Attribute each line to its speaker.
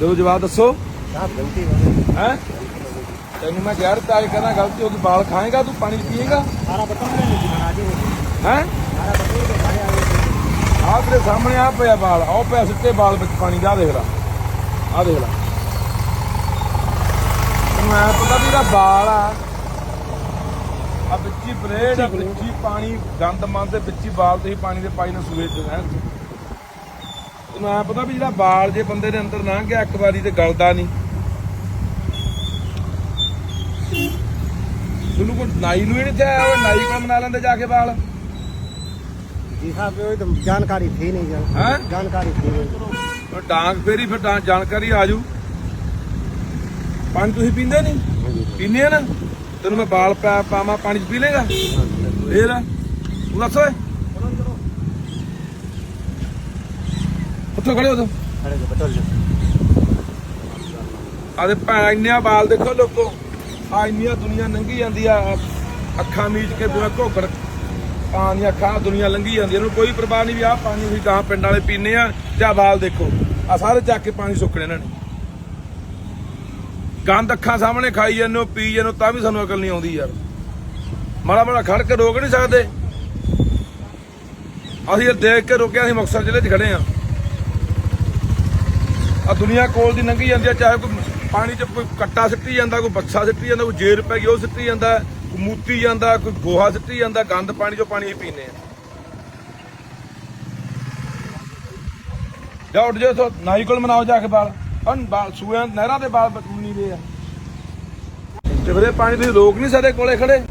Speaker 1: ਦਿਓ ਜਵਾਬ ਦੱਸੋ। ਹੈ ਤੈਨੂੰ ਮੈਂ ਯਾਰ ਤਾਰੇ ਕਹਿੰਦਾ ਗਲਤੀ ਹੋ ਗਈ ਬਾਲ ਖਾਏਗਾ ਤੂੰ ਪਾਣੀ ਪੀਏਗਾ?
Speaker 2: ਸਾਰਾ ਬਤਨ ਨਹੀਂ ਖਾਣਾ ਜੀ
Speaker 1: ਹੈ?
Speaker 2: ਸਾਰਾ ਬਤਨ ਨਹੀਂ ਖਾਣਾ
Speaker 1: ਆਹ ਤੇਰੇ ਸਾਹਮਣੇ ਆ ਪਿਆ ਬਾਲ ਆਹ ਪਿਆ ਸਿੱਟੇ ਬਾਲ ਵਿੱਚ ਪਾਣੀ ਦਾ ਦੇਖ ਲੈ। ਆਹ ਦੇਖ ਲੈ। ਤੈਨੂੰ ਐ ਪਤਾ ਵੀ ਇਹਦਾ ਬਾਲ ਆ। ਆ ਵਿੱਚੀ ਬਲੇਡ ਆ ਵਿੱਚੀ ਪਾਣੀ ਗੰਦ ਮੰਦ ਦੇ ਵਿੱਚੀ ਬਾਲ ਤੁਸੀਂ ਪਾਣੀ ਦੇ ਪਾਈ ਨੂੰ ਸੂਏ ਚ ਰਹਿਣ। ਮੈਂ ਪਤਾ ਵੀ ਜਿਹੜਾ ਵਾਲ ਜੇ ਬੰਦੇ ਦੇ ਅੰਦਰ ਲੰਘ ਗਿਆ ਇੱਕ ਵਾਰੀ ਤੇ ਗਲਦਾ ਨਹੀਂ। ਤੁਹਾਨੂੰ ਕੋਈ ਨਾਈ ਨੂੰ ਹੀ ਨਹੀਂ ਚਾਹਿਆ ਨਾਈ ਕੋਲ ਮਨਾ ਲੈਂਦੇ ਜਾ ਕੇ
Speaker 2: ਵਾਲ। ਜੀ ਸਾਹਿਬ ਇਹ ਤਾਂ ਜਾਣਕਾਰੀ ਥੀ ਨਹੀਂ
Speaker 1: ਹਾਂ?
Speaker 2: ਜਾਣਕਾਰੀ ਥੀ ਨਹੀਂ।
Speaker 1: ਉਹ ਡਾਂਗ ਫੇਰੀ ਫਿਰ ਡਾਂ- ਜਾਣਕਾਰੀ ਆ ਜੂ। ਪਾਣੀ ਤੁਸੀਂ ਪੀਂਦੇ ਨਹੀਂ? ਪੀਂਦੇ ਨਾ? ਤੈਨੂੰ ਮੈਂ ਵਾਲ ਪਾ- ਪਾਵਾਂ ਪਾਣੀ ਚ ਪੀ ਲੇਗਾ ਫੇਰ? ਤੂੰ ਦੱਸੋ ਉੱਥੇ ਖੜੇ ਉਦੋਂ
Speaker 2: ਖੜੇ ਜੋ ਬਟੋਲ ਜੋ।
Speaker 1: ਆਦੇ ਭੈਣ ਇੰਨੇ ਬਾਲ ਦੇਖੋ ਲੋਕੋ। ਆ ਇੰਨੀਆਂ ਦੁਨੀਆ ਲੰਘੀ ਜਾਂਦੀ ਆ। ਅੱਖਾਂ ਮੀਚ ਕੇ ਬੁਰਾ ਘੋਕੜ। ਪਾਣੀ ਅੱਖਾਂ ਦੁਨੀਆ ਲੰਘੀ ਜਾਂਦੀ ਇਹਨੂੰ ਕੋਈ ਪਰਵਾਹ ਨਹੀਂ ਵੀ ਆ ਪਾਣੀ ਵੀ ਗਾਂ ਪਿੰਡ ਵਾਲੇ ਪੀਨੇ ਆ ਜਾਂ ਬਾਲ ਦੇਖੋ। ਆ ਸਾਰੇ ਚੱਕ ਕੇ ਪਾਣੀ ਸੁੱਕਣੇ ਇਹਨਾਂ ਨੇ। ਗੰਦ ਅੱਖਾਂ ਸਾਹਮਣੇ ਖਾਈ ਜਾਂਦੇ ਹੋ ਪੀ ਜਾਂਦੇ ਤਾਂ ਵੀ ਸਾਨੂੰ ਅਕਲ ਨਹੀਂ ਆਉਂਦੀ ਯਾਰ। ਮਾੜਾ ਮਾੜਾ ਖੜ ਕੇ ਰੋਕ ਨਹੀਂ ਸਕਦੇ। ਅਸੀਂ ਦੇਖ ਕੇ ਰੁਕਿਆ ਅਸੀਂ ਮੁਕਸਰ ਜ਼ਿਲ੍ਹੇ 'ਚ ਖੜੇ ਆ। ਆ ਦੁਨੀਆ ਕੋਲ ਦੀ ਲੰਘੀ ਜਾਂਦੀ ਆ, ਚਾਹੇ ਕੋਈ ਪਾਣੀ 'ਚ ਕੋਈ ਕੱਟਾ ਸਿੱਟੀ ਜਾਂਦਾ, ਕੋਈ ਬੱਸਾ ਸਿੱਟੀ ਜਾਂਦਾ, ਕੋਈ ਜੇਰ ਪੈ ਗਈ, ਉਹ ਸਿੱਟੀ ਜਾਂਦਾ, ਕੋਈ ਮੂਤੀ ਜਾਂਦਾ, ਕੋਈ ਗੋਹਾ ਸਿੱਟੀ ਜਾਂਦਾ, ਗੰਦ ਪਾਣੀ 'ਚੋਂ ਪਾਣੀ ਹੀ ਪੀਂਦੇ ਆ। ਜਾ ਉੱਠ ਜਾ ਤੋ ਨਾਈ ਕੋਲ ਮਨਾਓ ਜਾ ਕੇ ਬਾਲ। ਅਨ ਬਾਲ ਸੂਆਂ ਨਹਿਰਾਂ ਦੇ ਬਾਲ ਬਚੂਨੀ ਦੇ ਆ। ਤੇ ਵੀਰੇ, ਪਾਣੀ ਤੁਸੀਂ ਰੋਕ ਨਹੀਂ ਸਕਦੇ, ਕੋਲੇ ਖੜੇ।